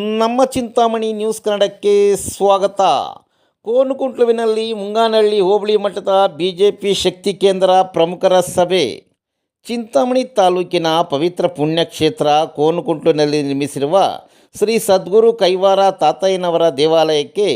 ನಮ್ಮ ಚಿಂತಾಮಣಿ ನ್ಯೂಸ್ ಕನ್ನಡಕ್ಕೆ ಸ್ವಾಗತ. ಕೋನುಕುಂಟ್ಲುವಿನಲ್ಲಿ ಮುಂಗಾನಹಳ್ಳಿ ಹೋಬಳಿ ಮಟ್ಟದ ಬಿ ಜೆ ಪಿ ಶಕ್ತಿ ಕೇಂದ್ರ ಪ್ರಮುಖರ ಸಭೆ. ಚಿಂತಾಮಣಿ ತಾಲೂಕಿನ ಪವಿತ್ರ ಪುಣ್ಯಕ್ಷೇತ್ರ ಕೋನುಕುಂಟ್ಲುವಿನಲ್ಲಿ ನಿರ್ಮಿಸಿರುವ ಶ್ರೀ ಸದ್ಗುರು ಕೈವಾರ ತಾತಯ್ಯನವರ ದೇವಾಲಯಕ್ಕೆ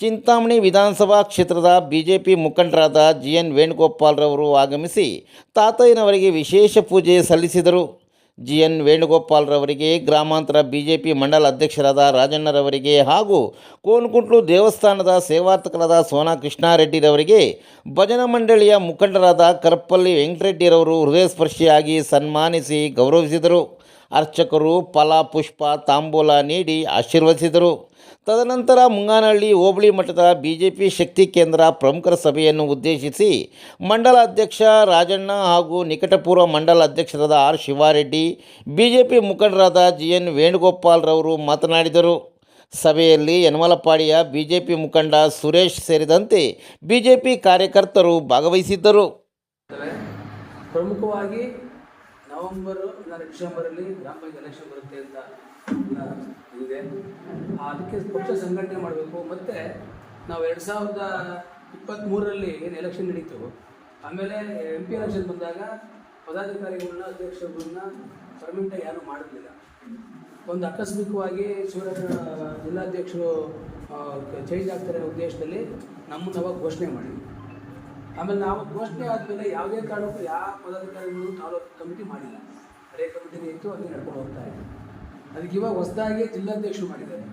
ಚಿಂತಾಮಣಿ ವಿಧಾನಸಭಾ ಕ್ಷೇತ್ರದ ಬಿ ಜೆ ಪಿ ಮುಖಂಡರಾದ ಜಿ ಎನ್ ವೇಣುಗೋಪಾಲ್ರವರು ಆಗಮಿಸಿ ತಾತಯ್ಯನವರಿಗೆ ವಿಶೇಷ ಪೂಜೆ ಸಲ್ಲಿಸಿದರು. ಜಿ ಎನ್ ವೇಣುಗೋಪಾಲ್ರವರಿಗೆ, ಗ್ರಾಮಾಂತರ ಬಿಜೆಪಿ ಮಂಡಲ ಅಧ್ಯಕ್ಷರಾದ ರಾಜಣ್ಣರವರಿಗೆ ಹಾಗೂ ಕೋನ್ಕುಂಟ್ಲು ದೇವಸ್ಥಾನದ ಸೇವಾರ್ಥಕರಾದ ಸೋನಾ ಕೃಷ್ಣಾರೆಡ್ಡಿರವರಿಗೆ, ಭಜನಾ ಮಂಡಳಿಯ ಮುಖಂಡರಾದ ಕರಪ್ಪಲ್ಲಿ ವೆಂಕಟರೆಡ್ಡಿರವರು ಹೃದಯಸ್ಪರ್ಶಿಯಾಗಿ ಸನ್ಮಾನಿಸಿ ಗೌರವಿಸಿದರು. ಅರ್ಚಕರು ಫಲ, ಪುಷ್ಪ, ತಾಂಬೂಲ ನೀಡಿ ಆಶೀರ್ವದಿಸಿದರು. ತದನಂತರ ಮುಂಗಾನಹಳ್ಳಿ ಹೋಬಳಿ ಮಠದ ಬಿ ಜೆ ಪಿ ಶಕ್ತಿ ಕೇಂದ್ರ ಪ್ರಮುಖರ ಸಭೆಯನ್ನು ಉದ್ದೇಶಿಸಿ ಮಂಡಲ ಅಧ್ಯಕ್ಷ ರಾಜಣ್ಣ ಹಾಗೂ ನಿಕಟಪೂರ್ವ ಮಂಡಲ ಅಧ್ಯಕ್ಷರಾದ R Shivareddy B J P ಮುಖಂಡರಾದ ಜಿ ಎನ್ ವೇಣುಗೋಪಾಲ್ರವರು ಮಾತನಾಡಿದರು. ಸಭೆಯಲ್ಲಿ ಯನಮಲಪಾಡಿಯ ಪಿ ಮುಖಂಡ ಸುರೇಶ್ ಸೇರಿದಂತೆ ಬಿ ಜೆ ಪಿ ಕಾರ್ಯಕರ್ತರು ಭಾಗವಹಿಸಿದ್ದರು. ಪ್ರಮುಖವಾಗಿ ನವೆಂಬರ್ ಇಲ್ಲ ಡಿಸೆಂಬರಲ್ಲಿ ಗ್ರಾಮ ಪಂಚಾಯತ್ ಎಲೆಕ್ಷನ್ ಬರುತ್ತೆ ಅಂತ ಇದೆ. ಅದಕ್ಕೆ ಪಕ್ಷ ಸಂಘಟನೆ ಮಾಡಬೇಕು. ಮತ್ತು ನಾವು ಎರಡು ಸಾವಿರದ ಇಪ್ಪತ್ತ್ಮೂರರಲ್ಲಿ ಏನು ಎಲೆಕ್ಷನ್ ನಡೀತು, ಆಮೇಲೆ ಎಂ ಪಿ ಎಲೆಕ್ಷನ್ ಬಂದಾಗ ಪದಾಧಿಕಾರಿಗಳನ್ನ, ಅಧ್ಯಕ್ಷರುಗಳನ್ನ ಪರ್ಮನೆಂಟಾಗಿ ಯಾರೂ ಮಾಡಲಿಲ್ಲ ಒಂದು ಆಕಸ್ಮಿಕವಾಗಿ ಶಿವರಾಜ ಜಿಲ್ಲಾಧ್ಯಕ್ಷರು ಚೇಂಜ್ ಆಗ್ತಾರೆ ಉದ್ದೇಶದಲ್ಲಿ ನಮ್ಮನ್ನು ಅವಾಗ ಘೋಷಣೆ ಮಾಡಿದ್ವಿ ಆಮೇಲೆ ನಾವು ಘೋಷಣೆ ಆದಮೇಲೆ ಯಾವುದೇ ಕಾರಣಕ್ಕೂ ಯಾವ ಪದಾಧಿಕಾರಿಗಳು ತಾಲೂಕು ಕಮಿಟಿ ಮಾಡಿಲ್ಲ. ಹಳೆ ಕಮಿಟಿನೇ ಇತ್ತು ಅಲ್ಲಿ ನಡ್ಕೊಂಡು ಹೋಗ್ತಾ ಇದೆ ಅದಕ್ಕೆ ಇವಾಗ ಹೊಸದಾಗಿ ಜಿಲ್ಲಾಧ್ಯಕ್ಷರು ಮಾಡಿದ್ದಾರೆ.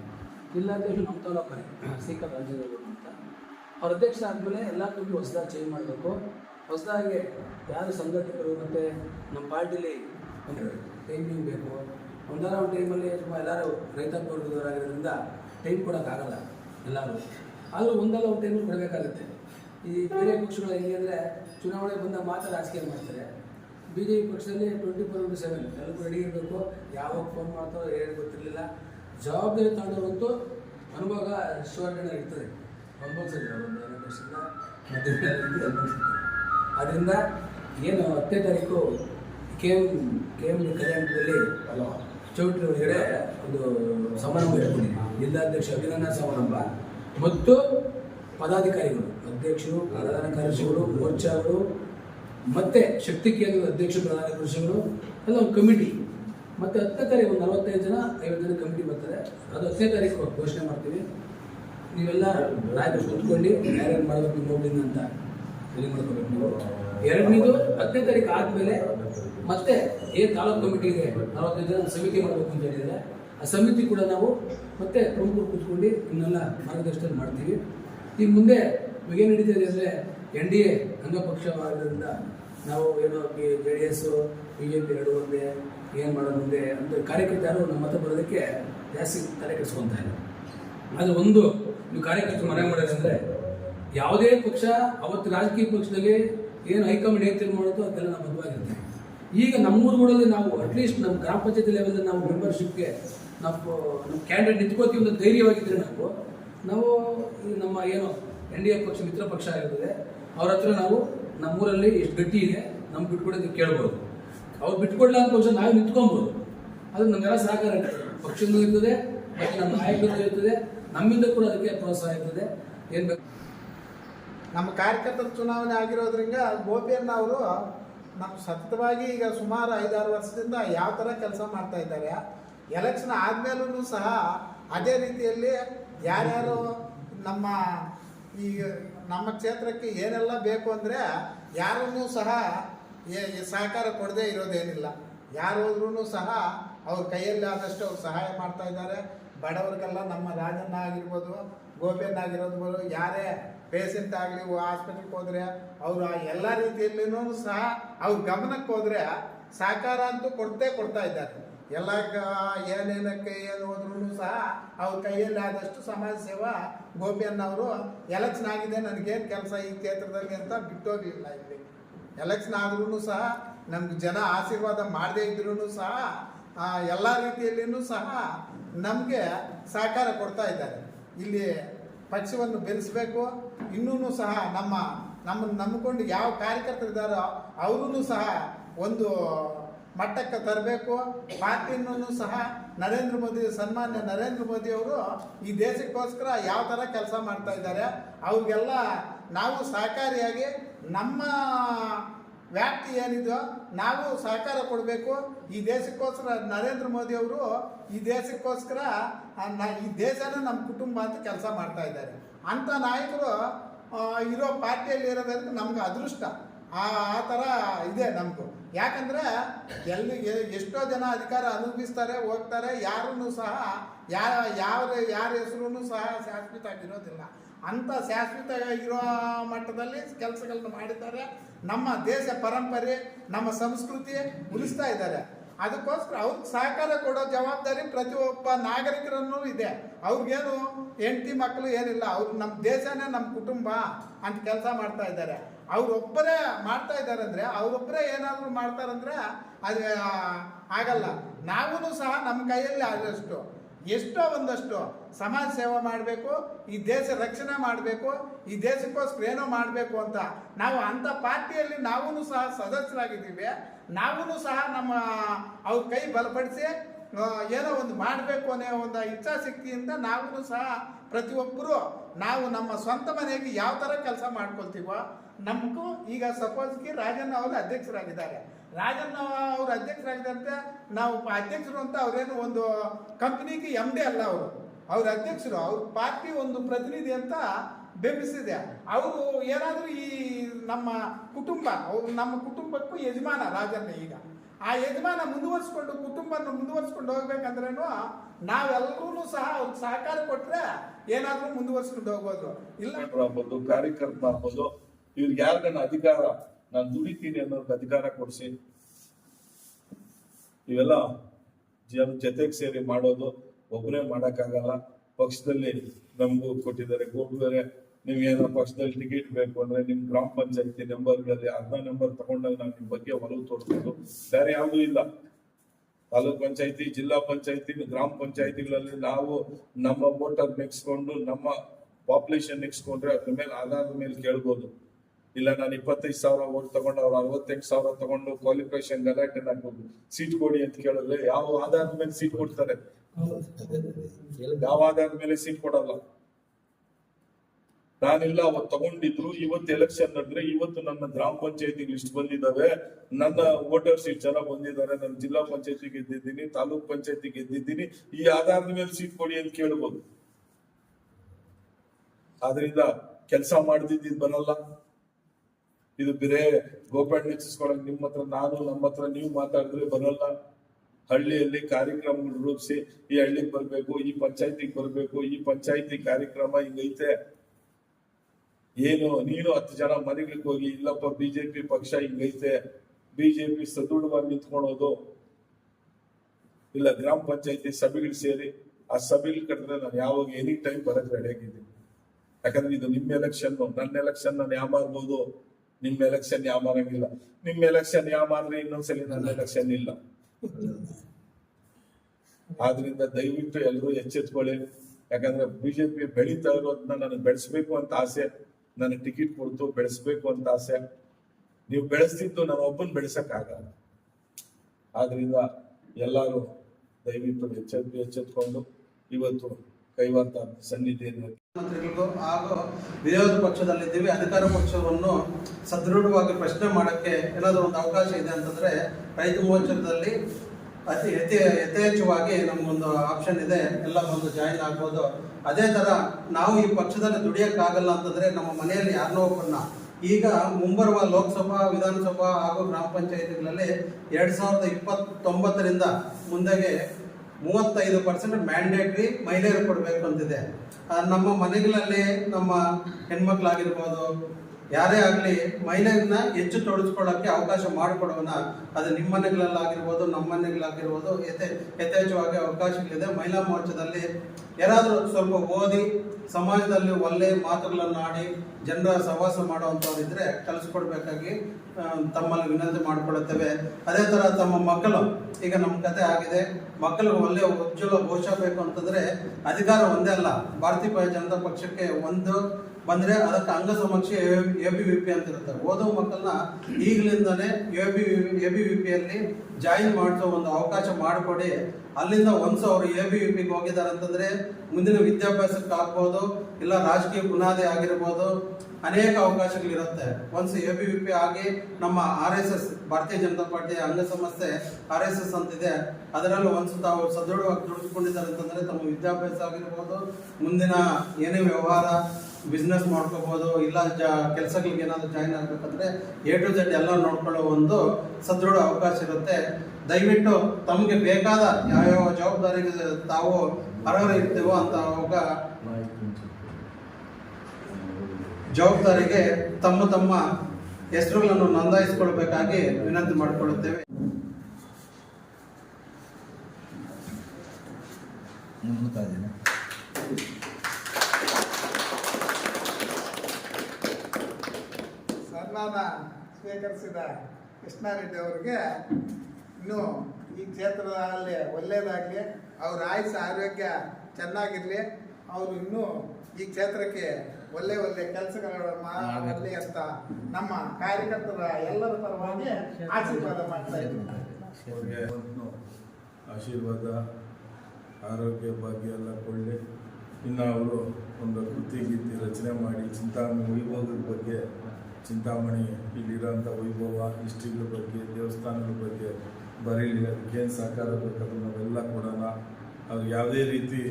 ಜಿಲ್ಲಾಧ್ಯಕ್ಷರು ನಮ್ಮ ತಾಲೂಕಲ್ಲಿ ಶ್ರೀಕರ್ ರಾಜೇಂದ್ರ ಅಂತ. ಅವ್ರ ಅಧ್ಯಕ್ಷ ಆದಮೇಲೆ ಎಲ್ಲ ಕಮಿಟಿ ಹೊಸದಾಗಿ ಚೇಂಜ್ ಮಾಡಬೇಕು. ಹೊಸದಾಗಿ ಯಾರು ಸಂಘಟಕರು ಮತ್ತು ನಮ್ಮ ಪಾರ್ಟಿಲಿ ಟೈಮಿಂಗ್ ಬೇಕು. ಒಂದಾರ ಒಂದು ಟೈಮಲ್ಲಿ ತುಂಬ ಎಲ್ಲರೂ ರೈತಾಪಿ ವರ್ಗದವರಾಗಿರೋದ್ರಿಂದ ಟೈಮ್ ಕೊಡೋಕ್ಕಾಗಲ್ಲ ಎಲ್ಲರೂ. ಆದರೂ ಒಂದಲ್ಲ ಒಂದು ಟೈಮಲ್ಲಿ ಕೊಡಬೇಕಾಗುತ್ತೆ. ಈ ಬೇರೆ ಪಕ್ಷಗಳು ಹೆಂಗೆ ಅಂದರೆ ಚುನಾವಣೆ ಬಂದ ಮಾತ್ರ ರಾಜಕೀಯ ಮಾಡ್ತಾರೆ. ಬಿ ಜೆ ಪಿ ಪಕ್ಷದಲ್ಲಿ ಟ್ವೆಂಟಿ ಫೋರ್ ಇಂಟು ಸೆವೆನ್ ಎಲ್ಲರೂ ರೆಡಿ ಇರಬೇಕು. ಯಾವಾಗ ಫೋನ್ ಮಾಡ್ತಾರೋ ಏನು ಗೊತ್ತಿರಲಿಲ್ಲ. ಜವಾಬ್ದಾರಿ ತಗೊಂಡವಂತೂ ಅನುಭವ ಶಿವಣ್ಣ ಇರ್ತದೆ. ಅನುಭವಿಸಿದ ಅದರಿಂದ ಏನು ಹತ್ತನೇ ತಾರೀಕು ಕೆ ಎಂ ಕೆ ಎಂ ಕಲ್ಯಾಣದಲ್ಲಿ ಚೌಟ್ರಿ ಒಳಗಡೆ ಒಂದು ಸಮಾರಂಭ ಇಟ್ಕೊಂಡಿದ್ದೀವಿ ಜಿಲ್ಲಾಧ್ಯಕ್ಷ ಅಭಿನಂದನಾ ಸಮಾರಂಭ. ಮತ್ತು ಪದಾಧಿಕಾರಿಗಳು. ಅಧ್ಯಕ್ಷರು, ಪ್ರಧಾನ ಕಾರ್ಯದರ್ಶಿಗಳು, ಮೋರ್ಚಾಗಳು, ಮತ್ತೆ ಶಕ್ತಿ ಕೇಂದ್ರದ ಅಧ್ಯಕ್ಷ ಪ್ರಧಾನ ಕಾರ್ಯದರ್ಶಿಗಳು ಅಲ್ಲ ಒಂದು ಕಮಿಟಿ ಮತ್ತೆ ಹತ್ತನೇ ತಾರೀಕು ಒಂದು ನಲವತ್ತೈದು ಜನ, ಐವತ್ತು ಜನ ಕಮಿಟಿ ಬರ್ತಾರೆ. ಅದು ಹತ್ತನೇ ತಾರೀಕು ಘೋಷಣೆ ಮಾಡ್ತೀವಿ. ನೀವೆಲ್ಲ ರಾಜ್ಯ ಕೂತ್ಕೊಂಡು ಯಾರ್ಯಾರು ಮಾಡಬೇಕು ನಿಮ್ಮ ಅಂತ ರೆಡಿ ಮಾಡ್ಕೋಬೇಕು ನೀವು. ಎರಡನೇದು ಹತ್ತನೇ ತಾರೀಕು ಆದಮೇಲೆ ಮತ್ತೆ ಏ ತಾಲೂಕು ಕಮಿಟಿಗೆ ನಲವತ್ತೈದು ಜನ ಸಮಿತಿ ಮಾಡಬೇಕು ಅಂತ ಹೇಳಿದರೆ ಆ ಸಮಿತಿ ಕೂಡ ನಾವು ಮತ್ತೆ ಪ್ರಮುಖರು ಕೂತ್ಕೊಂಡು ಇನ್ನೆಲ್ಲ ಮಾರ್ಗದರ್ಶನ ಮಾಡ್ತೀವಿ. ಈ ಮುಂದೆ ಏನು ನಡೀತಿದೆ ಅಂದರೆ ಎನ್ ಡಿ ಎ ಅಂಗಪಕ್ಷವಾದ್ದರಿಂದ ನಾವು ಏನು J D S B J P ಎರಡು ಏನು ಮಾಡೋದು ಮುಂದೆ ಅಂತ ಕಾರ್ಯಕರ್ತರು ನಮ್ಮ ಮತ ಬರೋದಕ್ಕೆ ಜಾಸ್ತಿ ತಲೆ ಕೆಡಿಸ್ಕೊತಾ ಇಲ್ಲ. ಆದರೆ ಒಂದು, ನೀವು ಕಾರ್ಯಕರ್ತರು ಮನೆ ಮಾಡೋದಂದರೆ ಯಾವುದೇ ಪಕ್ಷ ಅವತ್ತು ರಾಜಕೀಯ ಪಕ್ಷದಲ್ಲಿ ಏನು ಹೈಕಮಾಂಡ್ ಏನು ತೀರ್ಮಾನ ಮಾಡೋದು ಅದೆಲ್ಲ ನಾವು ಮದುವಾಗಿರುತ್ತೆ ಈಗ ನಮ್ಮೂರುಗಳಲ್ಲಿ ನಾವು ಅಟ್ಲೀಸ್ಟ್ ನಮ್ಮ ಗ್ರಾಮ ಪಂಚಾಯತಿ ಲೆವೆಲ್ ನಾವು ಮೆಂಬರ್ಶಿಪ್ಗೆ ನಾವು ನಮ್ಮ ಕ್ಯಾಂಡಿಡೇಟ್ ನಿಂತ್ಕೋತೀವಿ ಅಂತ ಧೈರ್ಯವಾಗಿದ್ದರೆ ನಾವು ನಾವು ನಮ್ಮ ಏನು ಎನ್ ಡಿ ಎ ಪಕ್ಷ, ಮಿತ್ರ ಪಕ್ಷ ಆಗಿರ್ತದೆ. ಅವ್ರ ಹತ್ರ ನಾವು ನಮ್ಮೂರಲ್ಲಿ ಎಷ್ಟು ಗಟ್ಟಿ ಇದೆ, ನಮ್ಗೆ ಬಿಟ್ಕೊಡೋದು ಕೇಳ್ಬೋದು. ಅವ್ರು ಬಿಟ್ಕೊಡ್ಲ ಅಂತ ಪಕ್ಷ ನಾವು ನಿಂತ್ಕೊಬೋದು. ಅದು ನಮ್ಗೆಲ್ಲ ಸಹಕಾರ ಇರ್ತದೆ. ಪಕ್ಷದಲ್ಲೂ ಇರ್ತದೆ, ಮತ್ತು ನಮ್ಮ ನಾಯಕರು ಇರ್ತದೆ. ನಮ್ಮಿಂದ ಕೂಡ ಅದಕ್ಕೆ ಪ್ರೋತ್ಸಾಹ ಇರ್ತದೆ. ಏನು ಬೇಕು? ನಮ್ಮ ಕಾರ್ಯಕರ್ತರ ಚುನಾವಣೆ ಆಗಿರೋದ್ರಿಂದ ಗೋಪಿಯನ್ನ ಅವರು ನಮ್ಮ ಸತತವಾಗಿ ಈಗ ಸುಮಾರು ಐದಾರು ವರ್ಷದಿಂದ ಯಾವ ಥರ ಕೆಲಸ ಮಾಡ್ತಾ ಇದ್ದಾರೆ. ಎಲೆಕ್ಷನ್ ಆದಮೇಲೂ ಸಹ ಅದೇ ರೀತಿಯಲ್ಲಿ ಯಾರ್ಯಾರು ನಮ್ಮ ಈ ನಮ್ಮ ಕ್ಷೇತ್ರಕ್ಕೆ ಏನೆಲ್ಲ ಬೇಕು ಅಂದರೆ ಯಾರನ್ನೂ ಸಹ ಸಹಕಾರ ಕೊಡದೇ ಇರೋದೇನಿಲ್ಲ. ಯಾರು ಹೋದ್ರೂ ಸಹ ಅವ್ರ ಕೈಯಲ್ಲಿ ಆದಷ್ಟು ಅವ್ರು ಸಹಾಯ ಮಾಡ್ತಾ ಇದ್ದಾರೆ. ಬಡವರಿಗೆಲ್ಲ ನಮ್ಮ ರಾಜಣ್ಣ ಆಗಿರ್ಬೋದು ಗೋಪಿಯನ್ನ ಆಗಿರೋದ್ಬೋದು ಯಾರೇ ಪೇಷಂಟ್ ಆಗಲಿ ಹಾಸ್ಪಿಟ್ಲಿಗೆ ಹೋದರೆ ಅವರು ಎಲ್ಲ ರೀತಿಯಲ್ಲಿನೂ ಸಹ ಅವ್ರ ಗಮನಕ್ಕೆ ಹೋದರೆ ಸಹಕಾರ ಅಂತೂ ಕೊಡ್ತೇ ಕೊಡ್ತಾ ಇದ್ದಾರೆ. ಎಲ್ಲ ಏನೇನಕ್ಕೆ ಏನು ಹೋದ್ರೂ ಸಹ ಅವ್ರ ಕೈಯಲ್ಲಿ ಆದಷ್ಟು ಸಮಾಜ ಸೇವಾ ಗೋಪಿಯನ್ನವರು ಎಲೆಕ್ಷನ್ ಆಗಿದೆ, ನನಗೇನು ಕೆಲಸ ಈ ಕ್ಷೇತ್ರದಲ್ಲಿ ಅಂತ ಬಿಟ್ಟೋಗಿಲ್ಲ ಇಲ್ಲಿ. ಎಲೆಕ್ಷನ್ ಆದ್ರೂ ಸಹ ನಮ್ಗೆ ಜನ ಆಶೀರ್ವಾದ ಮಾಡದೇ ಇದ್ರೂ ಸಹ ಎಲ್ಲ ರೀತಿಯಲ್ಲಿನೂ ಸಹ ನಮಗೆ ಸಹಕಾರ ಕೊಡ್ತಾ ಇದ್ದಾರೆ. ಇಲ್ಲಿ ಪಕ್ಷವನ್ನು ಬೆಳೆಸಬೇಕು ಇನ್ನೂ ಸಹ ನಮ್ಮ ನಮ್ಮನ್ನು ನಂಬಿಕೊಂಡು ಯಾವ ಕಾರ್ಯಕರ್ತರಿದ್ದಾರೋ ಅವರೂ ಸಹ ಒಂದು ಮಟ್ಟಕ್ಕೆ ತರಬೇಕು. ಪಾರ್ಟಿನೂ ಸಹ ನರೇಂದ್ರ ಮೋದಿ, ಸನ್ಮಾನ್ಯ ನರೇಂದ್ರ ಮೋದಿ ಅವರು ಈ ದೇಶಕ್ಕೋಸ್ಕರ ಯಾವ ಥರ ಕೆಲಸ ಮಾಡ್ತಾ ಇದ್ದಾರೆ. ಅವ್ರಿಗೆಲ್ಲ ನಾವು ಸಹಕಾರಿಯಾಗಿ ನಮ್ಮ ವ್ಯಾಪ್ತಿ ಏನಿದೆಯೋ ನಾವು ಸಹಕಾರ ಕೊಡಬೇಕು. ಈ ದೇಶಕ್ಕೋಸ್ಕರ ನರೇಂದ್ರ ಮೋದಿ ಅವರು ಈ ದೇಶಕ್ಕೋಸ್ಕರ ಈ ದೇಶನ ನಮ್ಮ ಕುಟುಂಬ ಅಂತ ಕೆಲಸ ಮಾಡ್ತಾ ಇದ್ದಾರೆ. ಅಂಥ ನಾಯಕರು ಇರೋ ಪಾರ್ಟಿಯಲ್ಲಿ ಇರೋದ್ರಿಂದ ನಮ್ಗೆ ಅದೃಷ್ಟ. ಆ ಥರ ಇದೆ ನಮಗೂ. ಯಾಕಂದರೆ ಎಲ್ಲಿ ಎಷ್ಟೋ ಜನ ಅಧಿಕಾರ ಅನುಭವಿಸ್ತಾರೆ, ಹೋಗ್ತಾರೆ, ಯಾರನ್ನು ಸಹ ಯಾರ ಯಾವ ಯಾರ ಹೆಸರು ಸಹ ಶಾಶ್ವತ ಆಗಿರೋದಿಲ್ಲ ಅಂಥ ಶಾಶ್ವತ ಇರೋ ಮಟ್ಟದಲ್ಲಿ ಕೆಲಸಗಳನ್ನ ಮಾಡಿದ್ದಾರೆ. ನಮ್ಮ ದೇಶ ಪರಂಪರೆ, ನಮ್ಮ ಸಂಸ್ಕೃತಿ ಉಳಿಸ್ತಾ ಇದ್ದಾರೆ. ಅದಕ್ಕೋಸ್ಕರ ಅವ್ರಿಗೆ ಸಹಕಾರ ಕೊಡೋ ಜವಾಬ್ದಾರಿ ಪ್ರತಿಯೊಬ್ಬ ನಾಗರಿಕರನ್ನು ಇದೆ. ಅವ್ರಿಗೇನು ಹೆಂಡತಿ ಮಕ್ಕಳು ಏನಿಲ್ಲ, ಅವ್ರು ನಮ್ಮ ದೇಶನೇ ನಮ್ಮ ಕುಟುಂಬ ಅಂತ ಕೆಲಸ ಮಾಡ್ತಾ ಇದ್ದಾರೆ. ಅವರೊಬ್ಬರೇ ಮಾಡ್ತಾ ಇದ್ದಾರೆ ಅಂದರೆ ಅವರೊಬ್ಬರೇ ಏನಾದರೂ ಮಾಡ್ತಾರಂದ್ರೆ ಅದು ಆಗಲ್ಲ. ನಾವೂ ಸಹ ನಮ್ಮ ಕೈಯಲ್ಲಿ ಆದಷ್ಟು, ಎಷ್ಟೋ ಒಂದಷ್ಟು ಸಮಾಜ ಸೇವೆ ಮಾಡಬೇಕು, ಈ ದೇಶ ರಕ್ಷಣೆ ಮಾಡಬೇಕು, ಈ ದೇಶಕ್ಕೋಸ್ಕರ ಏನೋ ಮಾಡಬೇಕು ಅಂತ. ನಾವು ಅಂಥ ಪಾರ್ಟಿಯಲ್ಲಿ ನಾವೂ ಸಹ ಸದಸ್ಯರಾಗಿದ್ದೀವಿ. ನಾವೂ ಸಹ ನಮ್ಮ, ಅವ್ರ ಕೈ ಬಲಪಡಿಸಿ ಏನೋ ಒಂದು ಮಾಡಬೇಕು ಅನ್ನೋ ಒಂದು ಇಚ್ಛಾಶಕ್ತಿಯಿಂದ ನಾವೂ ಸಹ ಪ್ರತಿಯೊಬ್ಬರು ನಾವು ನಮ್ಮ ಸ್ವಂತ ಮನೆಗೆ ಯಾವ ಥರ ಕೆಲಸ ಮಾಡ್ಕೊಳ್ತೀವೋ ನಮಗೂ ಈಗ ಸಪೋಸ್ಗೆ ರಾಜಣ್ಣ ಅವರು ಅಧ್ಯಕ್ಷರಾಗಿದ್ದಾರೆ. ರಾಜಣ್ಣ ಅವರು ಅಧ್ಯಕ್ಷರಾಗಿದ್ದಂತೆ ನಾವು ಅಧ್ಯಕ್ಷರು ಅಂತ ಅವರೇನು ಒಂದು ಕಂಪ್ನಿಗೆ ಎಂ ಡಿ ಅಲ್ಲ ಅವರು. ಅವ್ರ ಅಧ್ಯಕ್ಷರು, ಅವ್ರ ಪಾರ್ಟಿ ಒಂದು ಪ್ರತಿನಿಧಿ ಅಂತ ಬೆಂಬಿಸಿದೆ. ಅವರು ಏನಾದರೂ ಈ ನಮ್ಮ ಕುಟುಂಬ, ಅವರು ನಮ್ಮ ಕುಟುಂಬಕ್ಕೂ ಯಜಮಾನ ರಾಜಣ್ಣ ಈಗ. ಆ ಯಜಮಾನ ಮುಂದುವರಿಸ್ಕೊಂಡು, ಕುಟುಂಬನ ಮುಂದುವರಿಸ್ಕೊಂಡು ಹೋಗ್ಬೇಕಂದ್ರೆ ನಾವೆಲ್ಲರೂ ಸಹ ಅವ್ರಿಗೆ ಸಹಕಾರ ಕೊಟ್ರೆ ಏನಾದರೂ ಮುಂದುವರಿಸ್ಕೊಂಡು ಹೋಗ್ಬೋದು. ಇಲ್ಲ ಕಾರ್ಯಕರ್ತ ಆಗ್ಬೋದು ಇವ್ರಿಗೆ ಯಾರಿಗಾನ ಅಧಿಕಾರ? ನಾನು ದುಡಿತೀನಿ ಅನ್ನೋದಕ್ಕೆ ಅಧಿಕಾರ ಕೊಡಿಸಿ. ಇವೆಲ್ಲ ಜನ ಜೊತೆಗೆ ಸೇರಿ ಮಾಡೋದು ಒಬ್ಬರೇ ಮಾಡೋಕ್ಕಾಗಲ್ಲ. ಪಕ್ಷದಲ್ಲಿ ನಮಗೂ ಕೊಟ್ಟಿದ್ದಾರೆ. ಬೇರೆ ನೀವು ಏನೋ ಪಕ್ಷದಲ್ಲಿ ಟಿಕೆಟ್ ಬೇಕು ಅಂದ್ರೆ ನಿಮ್ ಗ್ರಾಮ ಪಂಚಾಯತಿ ನಂಬರ್ಗಳಲ್ಲಿ ಅರ್ಧ ನಂಬರ್ ತಗೊಂಡಾಗ ನಾವು ನಿಮ್ ಬಗ್ಗೆ ಒಲವು ತೋರಿಸ್ಬೋದು. ಬೇರೆ ಯಾವುದೂ ಇಲ್ಲ. ತಾಲೂಕ್ ಪಂಚಾಯತಿ, ಜಿಲ್ಲಾ ಪಂಚಾಯತಿ, ಗ್ರಾಮ ಪಂಚಾಯತಿಗಳಲ್ಲಿ ನಾವು ನಮ್ಮ ವೋಟರ್ ನೆಕ್ಸ್ಕೊಂಡು ನಮ್ಮ ಪಾಪ್ಯುಲೇಷನ್ ನೆಕ್ಸ್ಕೊಂಡ್ರೆ ಅದ್ರ ಮೇಲೆ ಆಧಾರದ ಮೇಲೆ ಕೇಳ್ಬೋದು. ಇಲ್ಲ, ನಾನು ಇಪ್ಪತ್ತೈದು ಸಾವಿರ ಓಟ್ ತಗೊಂಡು ಅವ್ರು ಅರವತ್ತೆಂಟು ಸಾವಿರ ತಗೊಂಡು ಕ್ವಾಲಿಫಿಕೇಶನ್ ಗಲಾಟೆ ಆಗ್ಬೋದು. ಸೀಟ್ ಕೊಡಿ ಅಂತ ಕೇಳಿದ್ರೆ ಯಾವ ಆಧಾರದ ಮೇಲೆ ಸೀಟ್ ಕೊಡ್ತಾರೆ? ಯಾವ ಆಧಾರದ ಮೇಲೆ ಸೀಟ್ ಕೊಡಲ್ಲ? ನಾನಿಲ್ಲ ಅವತ್ತು ತಗೊಂಡಿದ್ರು, ಇವತ್ತು ಎಲೆಕ್ಷನ್ ನಡೆದ್ರೆ ಇವತ್ತು ನನ್ನ ಗ್ರಾಮ ಪಂಚಾಯತಿ ಲಿಸ್ಟ್ ಬಂದಿದ್ದಾವೆ ನನ್ನ ವೋಟರ್ಸ್ ಇಷ್ಟು ಜನ ಬಂದಿದ್ದಾರೆ ನನ್ನ ಜಿಲ್ಲಾ ಪಂಚಾಯತಿ ಗೆದ್ದಿದ್ದೀನಿ, ತಾಲೂಕ್ ಪಂಚಾಯತಿ ಗೆದ್ದಿದ್ದೀನಿ. ಈ ಆಧಾರದ ಮೇಲೆ ಸೀಟ್ ಕೊಡಿ ಅಂತ ಕೇಳ್ಬೋದು. ಆದ್ರಿಂದ ಕೆಲಸ ಮಾಡ್ದಿದ್ದು ಬರಲ್ಲ. ಇದು ಬೇರೆ ಗೋಪಾಲ್ ಹೆಚ್ಚಿಸ್ಕೊಳಕ್ ನಿಮ್ಮ ಹತ್ರ, ನಾನು ನಮ್ಮ ಹತ್ರ ನೀವು ಮಾತಾಡಿದ್ರೆ ಬರಲ್ಲ. ಹಳ್ಳಿಯಲ್ಲಿ ಕಾರ್ಯಕ್ರಮಗಳು ರೂಪಿಸಿ ಈ ಹಳ್ಳಿಗೆ ಬರ್ಬೇಕು, ಈ ಪಂಚಾಯತಿಗೆ ಬರ್ಬೇಕು, ಈ ಪಂಚಾಯತಿ ಕಾರ್ಯಕ್ರಮ ಹಿಂಗೈತೆ. ಏನು, ನೀನು ಹತ್ತು ಜನ ಮನೆಗಳಿಗೆ ಹೋಗಿ, ಇಲ್ಲಪ್ಪ, ಬಿಜೆಪಿ ಪಕ್ಷ ಹಿಂಗೈತೆ. ಬಿಜೆಪಿ ಸದೃಢವಾಗಿ ನಿಂತ್ಕೊಳೋದು. ಇಲ್ಲ, ಗ್ರಾಮ ಪಂಚಾಯತಿ ಸಭೆಗಳು ಸೇರಿ, ಆ ಸಭೆಗಳು ಕಟ್ಟಿದ್ರೆ ನಾನು ಯಾವಾಗ ಎನಿ ಟೈಮ್ ಬರಕ್ ರೆಡಿ ಆಗಿದ್ದೀನಿ. ಯಾಕಂದ್ರೆ ಇದು ನಿಮ್ಮ ಎಲೆಕ್ಷನ್ ನನ್ನ ಎಲೆಕ್ಷನ್ ನಾನು ಯಾಮಾರ್ಬೋದು ನಿಮ್ಮ ಎಲೆಕ್ಷನ್ ಯಾಮಾರಂಗಿಲ್ಲ ನಿಮ್ಮ ಎಲೆಕ್ಷನ್ ಯಾಮಾದ್ರೆ ಇನ್ನೊಂದ್ಸಲಿ ನನ್ನ ಎಲೆಕ್ಷನ್ ಇಲ್ಲ. ಆದ್ರಿಂದ ದಯವಿಟ್ಟು ಎಲ್ಲರೂ ಎಚ್ಚೆತ್ಕೊಳ್ಳಿ. ಯಾಕಂದ್ರೆ ಬಿಜೆಪಿ ಬೆಳೀತಾ ಇರೋದನ್ನ ನನಗೆ ಬೆಳೆಸ್ಬೇಕು ಅಂತ ಆಸೆ. ನನಗೆ ಟಿಕೆಟ್ ಕೊಡ್ತು, ಬೆಳೆಸ್ಬೇಕು ಅಂತ ಆಸೆ. ನೀವು ಬೆಳೆಸ್ತಿದ್ದು ನಾನು ಒಬ್ಬನ್ ಬೆಳೆಸಕ್ ಆಗಲ್ಲ ಆದ್ರಿಂದ ಎಲ್ಲರೂ ದಯವಿಟ್ಟು ಎಚ್ಚೆತ್ತು ಎಚ್ಚೆತ್ಕೊಂಡು ಇವತ್ತು ಕೈವಾರ್ತ ಸನ್ನಿಧಿಯನ್ನು ಮಂತ್ರಿಗಳಿಗೂ ಹಾಗೂ ವಿರೋಧ ಪಕ್ಷದಲ್ಲಿದ್ದೀವಿ, ಅಧಿಕಾರ ಪಕ್ಷವನ್ನು ಸದೃಢವಾಗಿ ಪ್ರಶ್ನೆ ಮಾಡಕ್ಕೆ ಏನಾದರೂ ಒಂದು ಅವಕಾಶ ಇದೆ ಅಂತಂದ್ರೆ ರೈತ ಮೋರ್ಚಾದಲ್ಲಿ ಅತಿ ಯಥೇ, ಯಥೇಚ್ಛವಾಗಿ ನಮಗೊಂದು ಆಪ್ಷನ್ ಇದೆ, ಎಲ್ಲ ಬಂದು ಜಾಯಿನ್ ಆಗ್ಬೋದು. ಅದೇ ತರ ನಾವು ಈ ಪಕ್ಷದಲ್ಲಿ ದುಡಿಯಕ್ಕಾಗಲ್ಲ ಅಂತಂದ್ರೆ ನಮ್ಮ ಮನೆಯಲ್ಲಿ ಯಾರನ್ನೋ ಒಬ್ಬರನ್ನ ಈಗ ಮುಂಬರುವ ಲೋಕಸಭಾ, ವಿಧಾನಸಭಾ ಹಾಗೂ ಗ್ರಾಮ ಪಂಚಾಯತಿಗಳಲ್ಲಿ ಎರಡು ಸಾವಿರದ ಇಪ್ಪತ್ತೊಂಬತ್ತರಿಂದ ಮುಂದೆಗೆ ಮೂವತ್ತೈದು ಪರ್ಸೆಂಟ್ ಮ್ಯಾಂಡೇಟ್ರಿ ಮಹಿಳೆಯರು ಕೊಡಬೇಕು ಅಂತಿದೆ. ನಮ್ಮ ಮನೆಗಳಲ್ಲಿ ನಮ್ಮ ಹೆಣ್ಮಕ್ಳಾಗಿರ್ಬೋದು ಯಾರೇ ಆಗಲಿ ಮಹಿಳೆಯರನ್ನ ಹೆಚ್ಚು ತೊಡಗಿಸ್ಕೊಳ್ಳೋಕ್ಕೆ ಅವಕಾಶ ಮಾಡಿಕೊಡೋಣ. ಅದು ನಿಮ್ಮ ಮನೆಗಳಲ್ಲಾಗಿರ್ಬೋದು ನಮ್ಮ ಮನೆಗಳಾಗಿರ್ಬೋದು ಯಥೇ, ಯಥೇಚ್ಛವಾಗಿ ಅವಕಾಶಗಳಿದೆ. ಮಹಿಳಾ ಮೋರ್ಚಾದಲ್ಲಿ ಯಾರಾದರೂ ಸ್ವಲ್ಪ ಓದಿ, ಸಮಾಜದಲ್ಲಿ ಒಳ್ಳೆ ಮಾತುಗಳನ್ನು ಆಡಿ ಜನರ ಸಹವಾಸ ಮಾಡುವಂಥವ್ರಿದ್ರೆ ಕಲಿಸ್ಕೊಡ್ಬೇಕಾಗಿ ತಮ್ಮಲ್ಲಿ ವಿನಂತಿ ಮಾಡಿಕೊಳ್ಳುತ್ತೇವೆ. ಅದೇ ಥರ ತಮ್ಮ ಮಕ್ಕಳು, ಈಗ ನಮ್ಮ ಕತೆ ಆಗಿದೆ. ಮಕ್ಕಳು ಒಳ್ಳೆ ಉಜ್ವಲ ಭವಿಷ್ಯ ಬೇಕು ಅಂತಂದರೆ ಅಧಿಕಾರ ಒಂದೇ ಅಲ್ಲ. ಭಾರತೀಯ ಜನತಾ ಪಕ್ಷಕ್ಕೆ ಒಂದು ಬಂದ್ರೆ ಅದಕ್ಕೆ ಅಂಗಸಮಕ್ಷ ಎ ಬಿ ವಿ ಪಿ ಅಂತ ಇರುತ್ತೆ ಓದೋ ಮಕ್ಕಳನ್ನ ಈಗಲಿಂದನೇ A B A B V ಪಿಯಲ್ಲಿ ಜಾಯಿನ್ ಮಾಡಿಸೋ ಒಂದು ಅವಕಾಶ ಮಾಡಿಕೊಡಿ. ಅಲ್ಲಿಂದ ಒನ್ಸ್ ಅವರು ಎ ಬಿ ವಿ ಪಿಗೆ ಹೋಗಿದ್ದಾರೆ ಅಂತಂದ್ರೆ ಮುಂದಿನ ವಿದ್ಯಾಭ್ಯಾಸಕ್ಕೆ ಆಗ್ಬೋದು, ಇಲ್ಲ ರಾಜಕೀಯ ಬುನಾದಿ ಆಗಿರ್ಬೋದು, ಅನೇಕ ಅವಕಾಶಗಳಿರುತ್ತೆ. Once A B V P ಆಗಿ ನಮ್ಮ R S S, Bharatiya Janata party ಅಂಗಸಂಸ್ಥೆ R S S ಅಂತಿದೆ. ಅದರಲ್ಲಿ ಒನ್ಸ್ ತಾವು ಸದೃಢವಾಗಿ ದುಡಿದುಕೊಂಡಿದ್ದಾರೆ ಅಂತಂದ್ರೆ ತಮ್ಮ ವಿದ್ಯಾಭ್ಯಾಸ ಆಗಿರ್ಬೋದು, ಮುಂದಿನ ಏನೇ ವ್ಯವಹಾರ ಬಿಸ್ನೆಸ್ ಮಾಡ್ಕೋಬೋದು, ಇಲ್ಲ ಜ, ಕೆಲಸಗಳಿಗೆ ಏನಾದರೂ ಜಾಯ್ನ್ ಆಗಬೇಕಂದ್ರೆ ಎ ಟು ಜೆಡ್ ಎಲ್ಲ ನೋಡ್ಕೊಳ್ಳೋ ಒಂದು ಸದೃಢ ಅವಕಾಶ ಇರುತ್ತೆ. ದಯವಿಟ್ಟು ತಮಗೆ ಬೇಕಾದ ಯಾವ್ಯಾವ ಜವಾಬ್ದಾರಿಗೆ ತಾವು ಅರ್ಹರಿರ್ತೀವೋ ಅಂತ ಅವಾಗ ಜವಾಬ್ದಾರಿಗೆ ತಮ್ಮ ತಮ್ಮ ಹೆಸರುಗಳನ್ನು ನೋಂದಾಯಿಸಿಕೊಳ್ಬೇಕಾಗಿ ವಿನಂತಿ ಮಾಡಿಕೊಳ್ಳುತ್ತೇವೆ. ಸ್ವೀಕರಿಸಿದ ಕೃಷ್ಣಾರೆಡ್ಡಿ ಅವರಿಗೆ ಇನ್ನು ಈ ಕ್ಷೇತ್ರದಲ್ಲಿ ಒಳ್ಳೆಯದಾಗಲಿ ಅವ್ರ ಆಯುಷ ಆರೋಗ್ಯ ಚೆನ್ನಾಗಿರಲಿ, ಅವರು ಇನ್ನೂ ಈ ಕ್ಷೇತ್ರಕ್ಕೆ ಒಳ್ಳೆ ಒಳ್ಳೆ ಕೆಲಸಗಳು ಮಾಡಲಿ ಅಂತ ನಮ್ಮ ಕಾರ್ಯಕರ್ತರ ಎಲ್ಲರ ಪರವಾಗಿ ಆಶೀರ್ವಾದ ಮಾಡ್ತಾ ಅವ್ರಿಗೆ ಆಶೀರ್ವಾದ, ಆರೋಗ್ಯ ಭಾಗ್ಯ ಎಲ್ಲ ಕೊಡಲಿ. ಇನ್ನು ಅವರು ಒಂದು ಕೃತಿ ಗೀತಿ ರಚನೆ ಮಾಡಿ ಚಿಂತಾಮಣಿ ವೈಭವದ ಬಗ್ಗೆ ಚಿಂತಾಮಣಿ ಇಲ್ಲಿರೋಂಥ ವೈಭವ ಹಿಸ್ಟ್ರಿಗಳ ಬಗ್ಗೆ ದೇವಸ್ಥಾನಗಳ ಬಗ್ಗೆ ಬರೀಲಿ ಅದಕ್ಕೇನು ಸಹಕಾರ ಬೇಕಾದ್ರೂ ನಾವೆಲ್ಲ ಕೊಡೋಣ. ಅವ್ರು ಯಾವುದೇ ರೀತಿ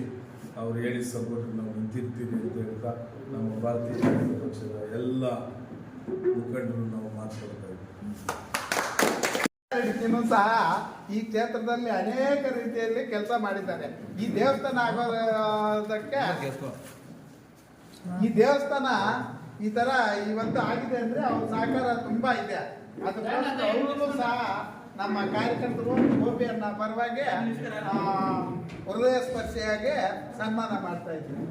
ಅವ್ರು ಹೇಳಿದ ಸಪೋರ್ಟ್ ನಾವು ನಿಂತಿರ್ತೀವಿ ಅಂತ ಹೇಳ್ತಾ ನಮ್ಮ ಭಾರತೀಯ ಜನತಾ ಪಕ್ಷದ ಎಲ್ಲ ಮುಖಂಡರು ನಾವು ಮಾತಾಡ್ತಾ ಇದ್ದೀವಿ. ಸಹ ಈ ಕ್ಷೇತ್ರದಲ್ಲಿ ಅನೇಕ ರೀತಿಯಲ್ಲಿ ಕೆಲಸ ಮಾಡಿದ್ದಾರೆ. ಈ ದೇವಸ್ಥಾನ ಆಗೋದಕ್ಕೆ ಈ ದೇವಸ್ಥಾನ ಈ ತರ ಇವತ್ತು ಆಗಿದೆ ಅಂದ್ರೆ ಅವ್ರ ಸಹಕಾರ ತುಂಬಾ ಇದೆ. ಅದಕ್ಕೋಸ್ಕರ ಅವ್ರಿಗೂ ಸಹ ನಮ್ಮ ಕಾರ್ಯಕರ್ತರು ಗೋಪಿಯನ್ನ ಪರವಾಗಿ ಹೃದಯ ಸ್ಪರ್ಶಿಯಾಗಿ ಸನ್ಮಾನ ಮಾಡ್ತಾ ಇದ್ದೀವಿ